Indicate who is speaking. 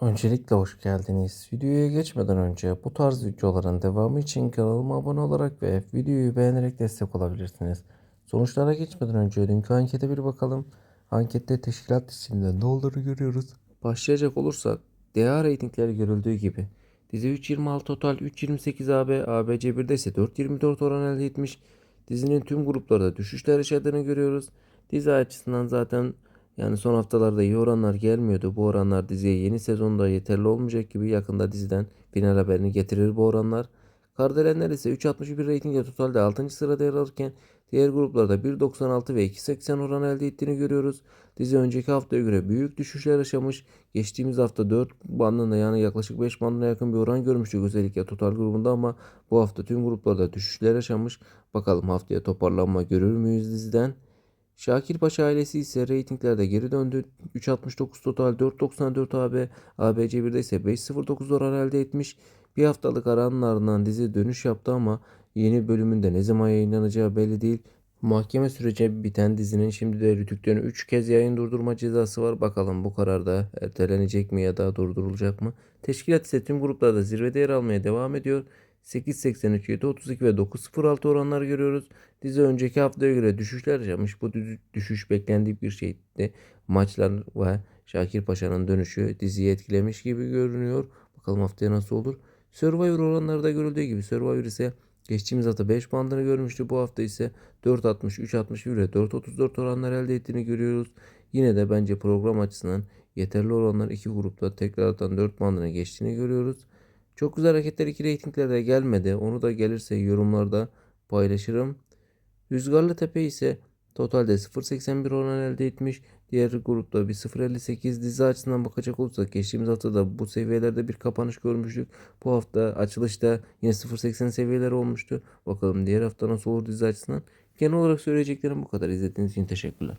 Speaker 1: Öncelikle hoş geldiniz. Videoya geçmeden önce bu tarz videoların devamı için kanalıma abone olarak ve videoyu beğenerek destek olabilirsiniz. Sonuçlara geçmeden önce dünkü ankete bir bakalım. Ankette teşkilat listesinde ne olduğunu görüyoruz. Başlayacak olursak DA reytingleri görüldüğü gibi. Dizi 3.26 total 3.28 AB, ABC 1'de ise 4.24 oran elde etmiş. Dizinin tüm gruplarda düşüşler yaşadığını görüyoruz. Dizi açısından zaten yani son haftalarda iyi oranlar gelmiyordu. Bu oranlar diziye yeni sezonda yeterli olmayacak gibi yakında diziden final haberini getirir bu oranlar. Kardelenler ise 3.61 reytingle totalde 6. sırada yer alırken diğer gruplarda 1.96 ve 2.80 oran elde ettiğini görüyoruz. Dizi önceki haftaya göre büyük düşüşler yaşamış. Geçtiğimiz hafta 4 bandında yani yaklaşık 5 bandına yakın bir oran görmüştük özellikle total grubunda ama bu hafta tüm gruplarda düşüşler yaşamış. Bakalım haftaya toparlanma görür müyüz diziden? Şakir Paşa ailesi ise reytinglerde geri döndü. 3.69 total 4.94 AB, ABC 1'de ise 5.09 oran elde etmiş. Bir haftalık aranın ardından dizi dönüş yaptı ama yeni bölümünde ne zaman yayınlanacağı belli değil. Mahkeme süreci biten dizinin şimdi de Rütük'ten 3 kez yayın durdurma cezası var. Bakalım bu karar da ertelenecek mi ya da durdurulacak mı? Teşkilat ise tüm gruplarda zirvede yer almaya devam ediyor. 8.83, 7.32 ve 9.06 oranlar görüyoruz. Dizi önceki haftaya göre düşüşler yaşamış. Bu dü- düşüş beklendiği bir şeydi. Maçlar ve Şakir Paşa'nın dönüşü diziyi etkilemiş gibi görünüyor. Bakalım haftaya nasıl olur. Survivor oranları da görüldüğü gibi Survivor ise geçtiğimiz hafta 5 bandını görmüştü. Bu hafta ise 4.60, 3.61 ve 4.34 oranlar elde ettiğini görüyoruz. Yine de bence program açısından yeterli oranlar iki grupta tekrardan 4 bandına geçtiğini görüyoruz. Çok güzel hareketler iki reytinglerde gelmedi. Onu da gelirse yorumlarda paylaşırım. Rüzgarlı Tepe ise totalde 0.81 oran elde etmiş. Diğer grupta bir 0.58 dizi açısından bakacak olursak geçtiğimiz hafta da bu seviyelerde bir kapanış görmüştük. Bu hafta açılışta yine 0.80 seviyeleri olmuştu. Bakalım diğer hafta nasıl olur dizi açısından. Genel olarak söyleyeceklerim bu kadar. İzlediğiniz için teşekkürler.